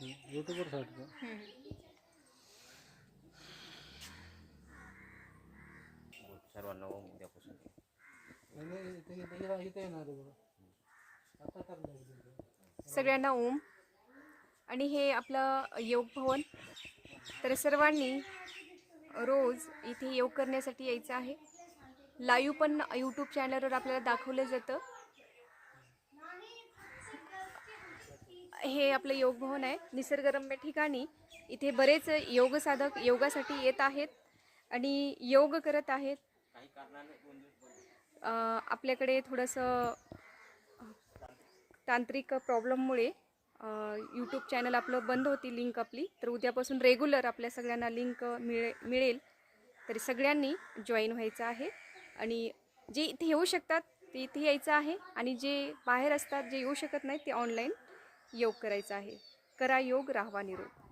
युट्यूबवर. सर्वांना उद्यापासून. सगळ्यांना ओम. आणि हे आपलं योग भवन तर सर्वांनी रोज इथे योग करण्यासाठी यायचं आहे. लाईव्ह पण यूट्यूब चॅनलवर आपल्याला दाखवलं जातं. हे आपलं योग भवन आहे. निसर्गरम्य ठिकाणी इथे बरेच योग साधक योगासाठी येत आहेत आणि योग करत आहेत. आपल्याकडे थोडंसं तांत्रिक प्रॉब्लेममुळे यूट्यूब चॅनल आपलं बंद होती लिंक आपली तर उद्यापासून रेग्युलर आपल्या सगळ्यांना लिंक मिळे मिळेल. तरी सगळ्यांनी जॉईन व्हायचं आहे आणि जे इथे येऊ शकतात ते इथे यायचं आहे आणि जे बाहेर असतात जे येऊ शकत नाहीत ते ऑनलाईन योग करायचं आहे. करा योग राहावा निरोग.